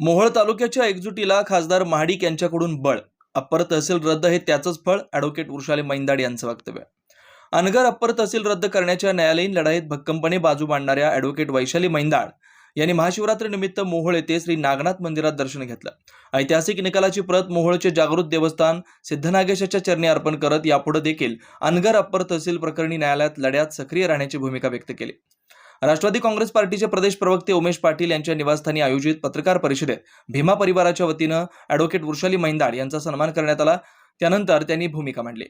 मोहोळ तालुक्याच्या एकजुटीला खासदार महाडिक यांच्याकडून बळ. अप्पर तहसील रद्द हे त्याचंच फळ ॲडव्होकेट वृषाली मैंदाड यांचं वक्तव्य. अनगर अप्पर तहसील रद्द करण्याच्या न्यायालयीन लढाईत भक्कमपणे बाजू मांडणाऱ्या ॲडव्होकेट वैशाली मैंदाड यांनी महाशिवरात्रीनिमित्त मोहोळ येथे श्री नागनाथ मंदिरात दर्शन घेतलं. ऐतिहासिक निकालाची प्रत मोहोळचे जागृत देवस्थान सिद्धनागेशाच्या चरणी अर्पण करत यापुढे देखील अनगर अप्पर तहसील प्रकरणी न्यायालयात लढ्यात सक्रिय राहण्याची भूमिका व्यक्त केली. राष्ट्रवादी काँग्रेस पार्टीचे प्रदेश प्रवक्ते उमेश पाटील यांच्या निवासस्थानी आयोजित पत्रकार परिषदेत भीमा परिवाराच्या वतीनं ॲडव्होकेट वृषाली मैंदाड यांचा सन्मान करण्यात आला. त्यानंतर त्यांनी भूमिका मांडली.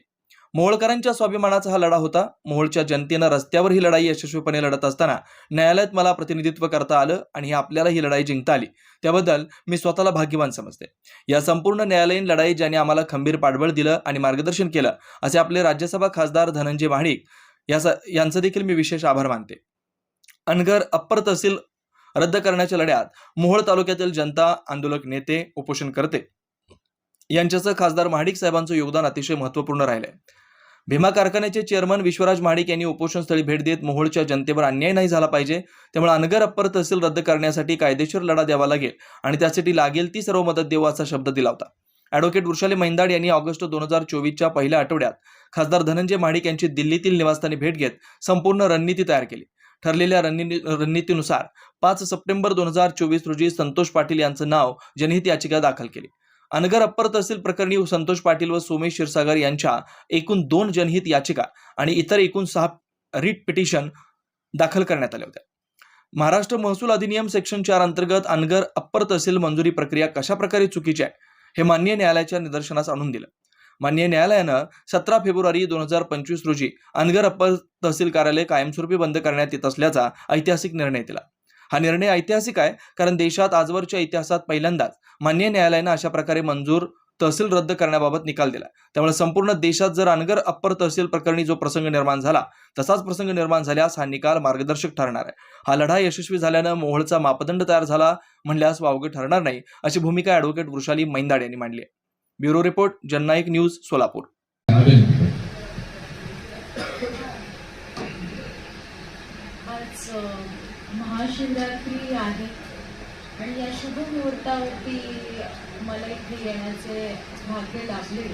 मोहोळकरांच्या स्वाभिमानाचा हा लढा होता. मोहोळच्या जनतेनं रस्त्यावर ही लढाई यशस्वीपणे लढत असताना न्यायालयात मला प्रतिनिधित्व करता आलं आणि आपल्याला ही लढाई जिंकता आली. त्याबद्दल मी स्वतःला भाग्यवान समजते. या संपूर्ण न्यायालयीन लढाई ज्याने आम्हाला खंबीर पाठबळ दिलं आणि मार्गदर्शन केलं असे आपले राज्यसभा खासदार धनंजय महाडिक या यांचं देखील मी विशेष आभार मानते. अनगर अप्पर तहसील रद्द करण्याच्या लढ्यात मोहोळ तालुक्यातील जनता आंदोलक नेते उपोषण करते. यांच्यासह खासदार महाडिक साहेबांचं योगदान अतिशय महत्त्वपूर्ण राहिलंय. भीमा कारखान्याचे चेअरमन विश्वराज महाडिक यांनी उपोषणस्थळी भेट देत मोहोळच्या जनतेवर अन्याय नाही झाला पाहिजे त्यामुळे अनगर अप्पर तहसील रद्द करण्यासाठी कायदेशीर लढा द्यावा लागेल आणि त्यासाठी लागेल ती सर्व मदत देऊ असा शब्द दिला होता. ॲडव्होकेट वृषाली मैंदाड यांनी ऑगस्ट दोन हजार चोवीसच्या पहिल्या आठवड्यात खासदार धनंजय महाडिक यांची दिल्लीतील निवासस्थानी भेट घेत संपूर्ण रणनीती तयार केली. ठरलेल्या रणनी रणनीतीनुसार पाच सप्टेंबर दोन हजार चोवीस रोजी संतोष पाटील यांचं नाव जनहित याचिका दाखल केली. अनगर अप्पर तहसील प्रकरणी संतोष पाटील व सोमेश क्षीरसागर यांच्या एकूण दोन जनहित याचिका आणि इतर एकूण सहा रिट पिटिशन दाखल करण्यात आल्या होत्या. महाराष्ट्र महसूल अधिनियम सेक्शन चार अंतर्गत अनगर अप्पर तहसील मंजुरी प्रक्रिया कशा प्रकारे चुकीची आहे हे मान्य न्यायालयाच्या निदर्शनास आणून दिलं. मान्य न्यायालयानं सतरा फेब्रुवारी दोन हजार पंचवीस रोजी अनगर अप्पर तहसील कार्यालय कायमस्वरूपी बंद करण्यात येत असल्याचा ऐतिहासिक निर्णय दिला. हा निर्णय ऐतिहासिक आहे कारण देशात आजवरच्या इतिहासात पहिल्यांदाच मान्य न्यायालयानं अशा प्रकारे मंजूर तहसील रद्द करण्याबाबत निकाल दिला. त्यामुळे संपूर्ण देशात जर अनगर अप्पर तहसील प्रकरणी जो प्रसंग निर्माण झाला तसाच प्रसंग निर्माण झाल्यास हा निकाल मार्गदर्शक ठरणार आहे. हा लढा यशस्वी झाल्यानं मोहळचा मापदंड तयार झाला म्हणल्यास वावगे ठरणार नाही अशी भूमिका ॲडव्होकेट वृषाली मैंदाड यांनी मांडली आहे. Bureau report Jananayak news Solapur. आज महाशिवरात्री आहे. आणि या शुभ मुहूर्तावरती मला इथे येण्याचे भाग्य लाभले.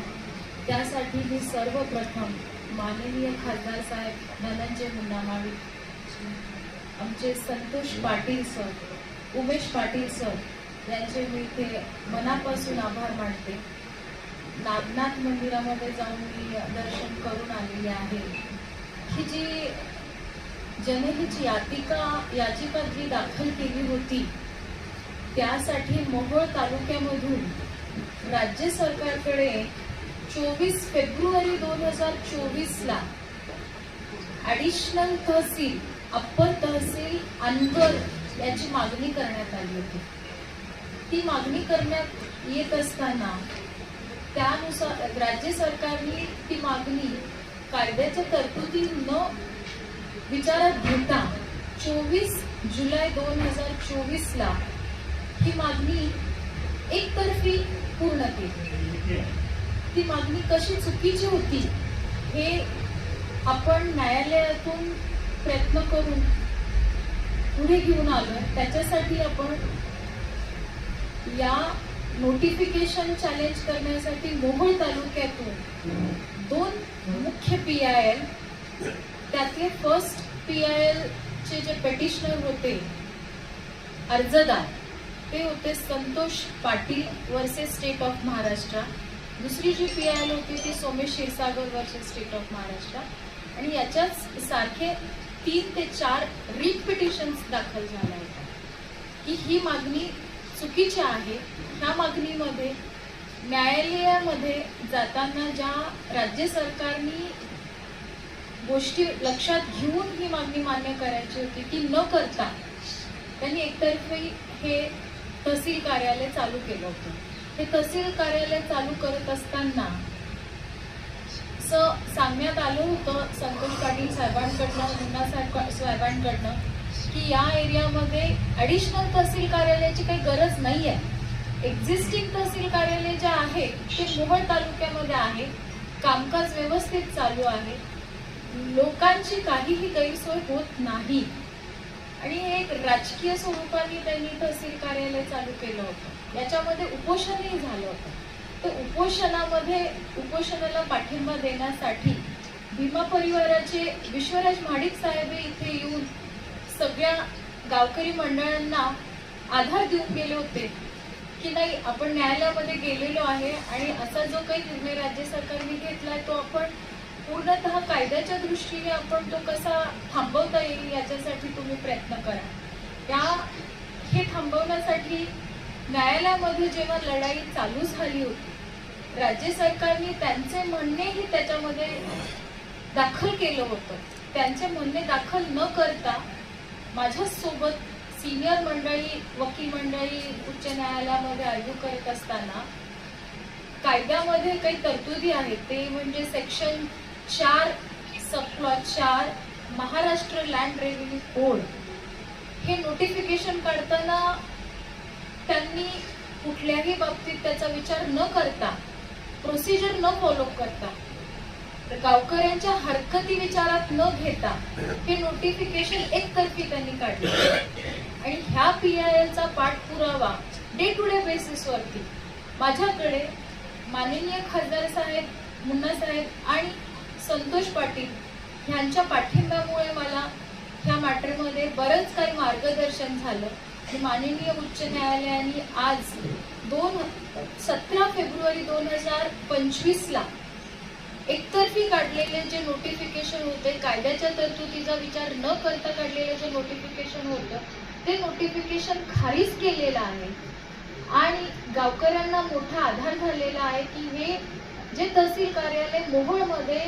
त्यासाठी मी सर्वप्रथम माननीय खासदार साहेब धनंजय मुंडामाळी आमचे संतोष पाटील सर उमेश पाटील सर यांचे मी इथे मनापासून आभार मानते. नागनाथ मंदिरामध्ये जाऊन मी दर्शन करून आलेली आहे. ही जी जनहित याचिका याचिका जी दाखल केली होती त्यासाठी मोहोळ तालुक्यामधून राज्य सरकारकडे चोवीस फेब्रुवारी दोन हजार चोवीसला ॲडिशनल तहसील अप्पर तहसील अनवर याची मागणी करण्यात आली होती. ती मागणी करण्यात येत असताना त्यानुसार राज्य सरकारने ती मागणी कायद्याच्या तरतुदी न विचारात घेता चोवीस जुलै दोन हजार चोवीसला ही मागणी एकतर्फी पूर्ण केली. ती मागणी कशी चुकीची होती हे आपण न्यायालयातून प्रयत्न करून पुढे घेऊन आलो. त्याच्यासाठी आपण या नोटिफिकेशन चॅलेंज करण्यासाठी मोहोळ तालुक्यातून दोन मुख्य पी आय एल त्यातले फर्स्ट पी आय एल चे जे पेटिशनर होते अर्जदार ते होते Santosh Patil versus state of Maharashtra. दुसरी जी पी आय एल होती ती Somesh Kshirsagar versus state of Maharashtra. आणि याच्याच सारखे तीन ते चार रिट पिटिशन्स दाखल झाल्या होत्या की ही मागणी चुकीची आहे ह्या मागणीमध्ये न्यायालयामध्ये जाताना ज्या राज्य सरकारनी गोष्टी लक्षात घेऊन ही मागणी मान्य करायची होती ती न करता त्यांनी एकतर्फी हे तहसील कार्यालय चालू केलं होतं. हे तहसील कार्यालय चालू करत असताना असं सांगण्यात आलं होतं संतोष पाटील साहेबांकडनं मुन्ना साहेब साहेबांकडनं की या एरियामध्ये ॲडिशनल तहसील कार्यालयाची काही गरज नाही आहे एक्झिस्टिंग तहसील कार्यालय जे आहे ते मोहोळ तालुक्यामध्ये आहे. कामकाज व्यवस्थित चालू आहे. लोकांची काहीही गैरसोय होत नाही. आणि हे एक राजकीय स्वरूपाने त्यांनी तहसील कार्यालय चालू केलं होतं. याच्यामध्ये उपोषणही झालं होतं. तर उपोषणामध्ये उपोषणाला पाठिंबा देण्यासाठी भीमा परिवाराचे विश्वराज महाडिक साहेब इथे येऊन सगळ्या गावकरी मंडळांना आधार देऊन गेले होते. की नाही आपण न्यायालयामध्ये गेलेलो आहे आणि असा जो काही निर्णय राज्य सरकारने घेतलाय तो आपण पूर्णतः कायद्याच्या दृष्टीने आपण तो कसा थांबवता येईल याच्यासाठी तुम्ही प्रयत्न करा. या हे थांबवण्यासाठी न्यायालयामध्ये जेव्हा लढाई चालू झाली होती राज्य सरकारने त्यांचे म्हणणेही त्याच्यामध्ये दाखल केलं होतं. त्यांचे म्हणणे दाखल न करता माझ्यासोबत सिनियर मंडळी वकील मंडळी उच्च न्यायालयामध्ये आर्ग्यू करत असताना कायद्यामध्ये काही तरतुदी आहेत. ते म्हणजे सेक्शन चार सबक्लॉज चार महाराष्ट्र लँड रेव्हेन्यू कोड हे नोटिफिकेशन काढताना त्यांनी कुठल्याही बाबतीत त्याचा विचार न करता प्रोसिजर न फॉलो करता तर गावकऱ्यांच्या हरकती विचारात न घेता हे नोटिफिकेशन एकतर्फी त्यांनी काढले. आणि ह्या पी आय एलचा पाठपुरावा डे टू डे बेसिसवरती माझ्याकडे माननीय खासदार साहेब मुन्ना साहेब आणि संतोष पाटील ह्यांच्या पाठिंब्यामुळे मला ह्या मॅटरमध्ये बरंच काही मार्गदर्शन झालं. माननीय उच्च न्यायालयाने आज दोन सतरा फेब्रुवारी दोन हजार पंचवीसला एकतर्फी काढलेले जे नोटिफिकेशन होते कायद्याच्या तरतुदीचा विचार न करता काढलेलं जे नोटिफिकेशन होतं ते नोटिफिकेशन खारीज केलेलं आहे. आणि गावकऱ्यांना मोठा आधार झालेला आहे की हे जे तहसील कार्यालय मोहोळमध्ये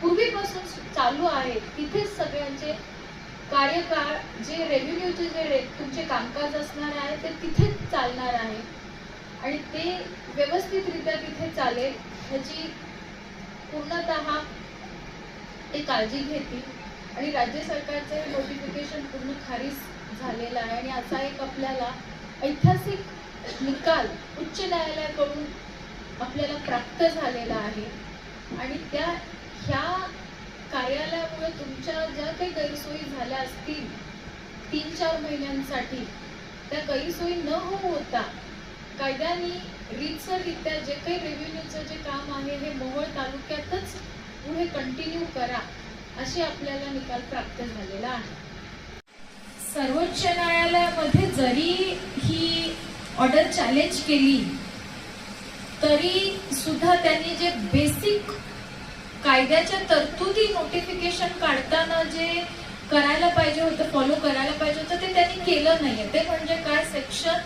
पूर्वीपासून चालू आहे तिथेच सगळ्यांचे कार्यकाळ जे रेव्हेन्यूचे जे रे तुमचे कामकाज असणार आहे ते तिथेच चालणार आहे. आणि ते व्यवस्थितरित्या तिथे चालेल ह्याची पूर्णतः ते काळजी घेतील. आणि राज्य सरकारचं नोटिफिकेशन पूर्ण खारीज झालेला आहे आणि असा एक आपल्याला ऐतिहासिक निकाल उच्च न्यायालयाकडून आपल्याला प्राप्त झालेला आहे. आणि त्या ह्या कार्यालयामुळे तुमच्या ज्या काही गैरसोयी झाल्या असतील तीन चार महिन्यांसाठी त्या गैरसोयी न होऊ होता कायद्याने रीतसररित्या जे काही रेव्हेन्यूचं जे काम आहे हे मोहोळ तालुक्यातच पुढे कंटिन्यू करा असे आपल्याला निकाल प्राप्त झालेला आहे. सर्वोच्च न्यायालयामध्ये जरी ही ऑर्डर चॅलेंज केली तरी सुद्धा त्यांनी जे बेसिक कायद्याच्या तरतुदी नोटिफिकेशन काढताना जे करायला पाहिजे होतं फॉलो करायला पाहिजे होतं ते त्यांनी केलं नाहीये. ते म्हणजे काय? Section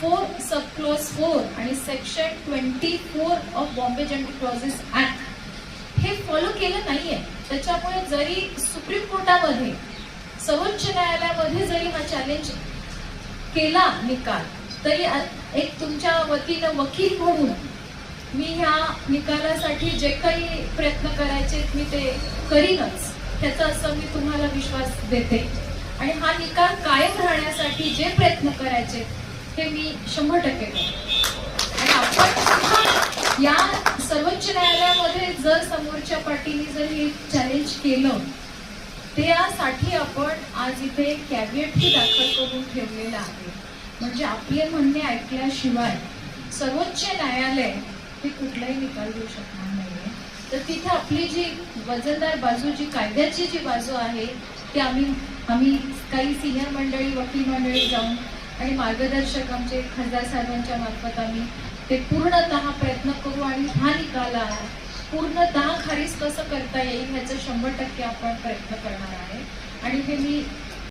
four sub clause four आणि section twenty four of Bombay general clauses act हे फॉलो केलं नाहीये. त्याच्यामुळे जरी सुप्रीम कोर्टामध्ये सर्वोच्च न्यायालयामध्ये जरी हा चॅलेंज केला निकाल तरी एक तुमच्या वतीनं वकील म्हणून मी ह्या निकालासाठी जे काही प्रयत्न करायचे मी ते करीनच त्याचा असं मी तुम्हाला विश्वास देते. आणि हा निकाल कायम राहण्यासाठी जे प्रयत्न करायचे ते मी शंभर टक्के आणि आपण या सर्वोच्च न्यायालयामध्ये जर समोरच्या पार्टीने जर हे चॅलेंज केलं त्यासाठी आपण आज इथे कॅबिनेटही दाखल करून ठेवलेलं आहे. म्हणजे आपले म्हणणे ऐकल्याशिवाय सर्वोच्च न्यायालय हे कुठलाही निकाल देऊ शकणार नाहीये. तर तिथे आपली जी वजनदार बाजू जी कायद्याची जी बाजू आहे ती आम्ही आम्ही काही सिनियर मंडळी वकील मंडळी जाऊन आणि मार्गदर्शक आमचे खासदार साहेबांच्या मार्फत आम्ही ते पूर्णतः प्रयत्न करू आणि हा निकाला पूर्ण दहा खारीज कसं करता येईल ह्याचं शंभर टक्के आपण प्रयत्न करणार आहे. आणि हे मी